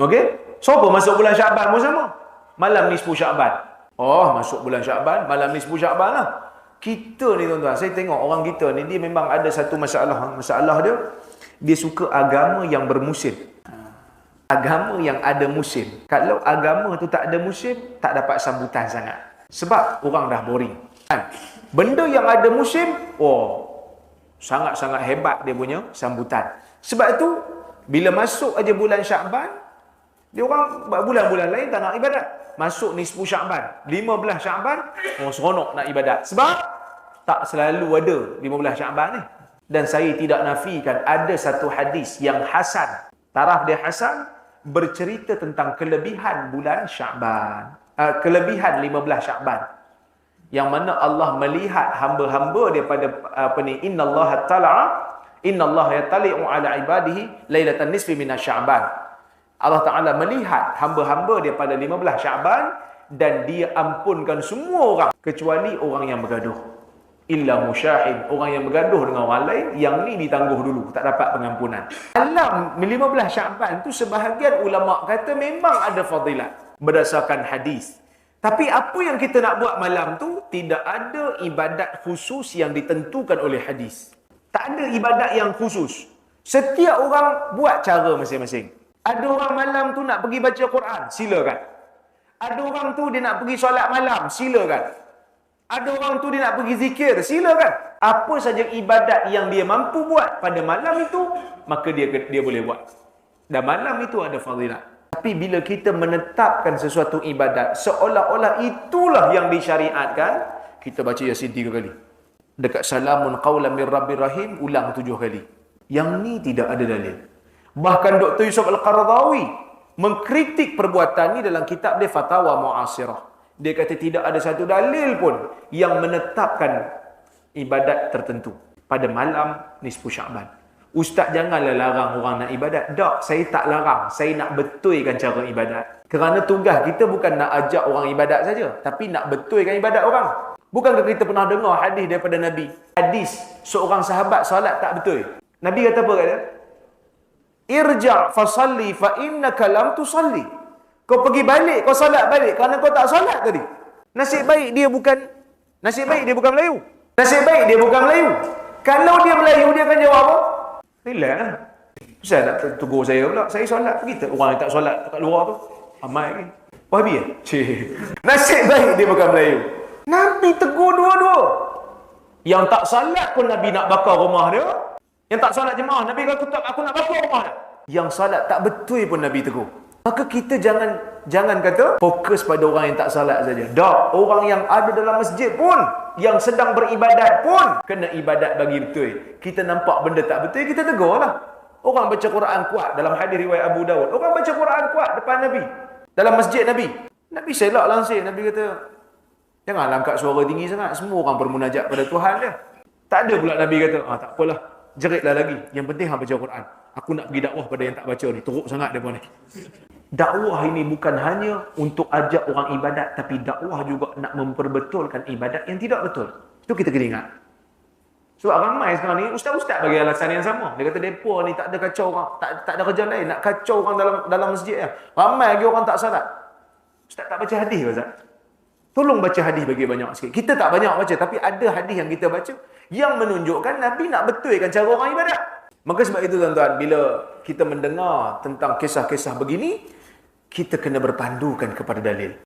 Okey? Siapa masuk bulan Syaban pun sama. Malam nisfu Syaban. Oh, masuk bulan Syaban, malam nisfu Syaban lah. Kita ni tuan-tuan, saya tengok orang kita ni dia memang ada satu masalah. Masalah dia dia suka agama yang bermusim. Agama yang ada musim. Kalau agama tu tak ada musim, tak dapat sambutan sangat. Sebab orang dah boring. Kan? Benda yang ada musim, oh, sangat-sangat hebat dia punya sambutan. Sebab itu, bila masuk aja bulan Syakban, dia orang bulan-bulan lain tak nak ibadat. Masuk nisfu Syakban, 15 Syakban, oh seronok nak ibadat. Sebab tak selalu ada 15 Syakban ni. Dan saya tidak nafikan ada satu hadis yang hasan. Taraf dia hasan bercerita tentang kelebihan bulan Syakban. Uh, kelebihan 15 Syakban. Yang mana Allah melihat hamba-hamba daripada apa ni innallaha tala'a innallaha yatali'u ala ibadihi lailatan nisfi minasy-sya'ban. Allah Taala melihat hamba-hamba daripada 15 Sya'ban dan dia ampunkan semua orang kecuali orang yang bergaduh. Illa musyahid, orang yang bergaduh dengan orang lain yang ni ditangguh dulu, tak dapat pengampunan. Dalam 15 Sya'ban tu sebahagian ulama kata memang ada fadilat berdasarkan hadis. Tapi apa yang kita nak buat malam tu tidak ada ibadat khusus yang ditentukan oleh hadis. Tak ada ibadat yang khusus. Setiap orang buat cara masing-masing. Ada orang malam tu nak pergi baca Quran, silakan. Ada orang tu dia nak pergi solat malam, silakan. Ada orang tu dia nak pergi zikir, silakan. Apa saja ibadat yang dia mampu buat pada malam itu, maka dia dia boleh buat. Dan malam itu ada fadilat. Tapi bila kita menetapkan sesuatu ibadat, seolah-olah itulah yang disyariatkan, kita baca Yasin tiga kali. Dekat salamun qawlan min rabbir rahim, ulang tujuh kali. Yang ni tidak ada dalil. Bahkan Dr. Yusuf Al-Qaradawi mengkritik perbuatan ini dalam kitab dia Fatawa Mu'asirah. Dia kata tidak ada satu dalil pun yang menetapkan ibadat tertentu pada malam nisfu Sya'ban. Ustaz janganlah larang orang nak ibadat. Tak, saya tak larang. Saya nak betulkan cara ibadat. Kerana tugas kita bukan nak ajak orang ibadat saja, tapi nak betulkan ibadat orang. Bukankah kita pernah dengar hadis daripada Nabi? Hadis seorang sahabat solat tak betul. Nabi kata apa kata? Irja' fasalli fa innaka lam tusalli. Kau pergi balik, kau solat balik kerana kau tak solat tadi. Nasib baik dia bukan nasib baik dia bukan Melayu. Nasib baik dia bukan Melayu. Kalau dia Melayu dia akan jawab apa? Relax lah. Saya nak tegur saya pula. Saya solat kita. Orang yang tak solat kat luar tu. Amai lagi. Wahabi ya? Cik. Nasib baik dia bukan Melayu. Nabi tegur dua-dua. Yang tak solat pun Nabi nak bakar rumah dia. Yang tak solat jemaah, Nabi kata tak aku nak bakar rumah dia. Yang solat tak betul pun Nabi tegur. Maka kita jangan jangan kata fokus pada orang yang tak salat saja. Tak, orang yang ada dalam masjid pun yang sedang beribadat pun kena ibadat bagi betul. Kita nampak benda tak betul, kita tegurlah. Orang baca Quran kuat dalam hadis riwayat Abu Dawud. Orang baca Quran kuat depan Nabi. Dalam masjid Nabi. Nabi selak langsir. Nabi kata, janganlah angkat suara tinggi sangat. Semua orang bermunajat pada Tuhan dia. Tak ada pula Nabi kata, ah, tak apalah. Jeritlah lagi. Yang penting hang baca Quran. Aku nak pergi dakwah pada yang tak baca ni. Teruk sangat dia ni. Dakwah ini bukan hanya untuk ajak orang ibadat. Tapi dakwah juga nak memperbetulkan ibadat yang tidak betul. Itu kita kena ingat. Sebab ramai sekarang ni, ustaz-ustaz bagi alasan yang sama. Dia kata, mereka ni tak ada kacau orang. Tak, tak ada kerja lain. Nak kacau orang dalam dalam masjid ya. Ramai lagi orang tak salat. Ustaz tak baca hadis Ustaz. Tolong baca hadis bagi banyak sikit. Kita tak banyak baca. Tapi ada hadis yang kita baca. Yang menunjukkan Nabi nak betulkan cara orang ibadat. Maka sebab itu tuan-tuan, bila kita mendengar tentang kisah-kisah begini, kita kena berpandukan kepada dalil.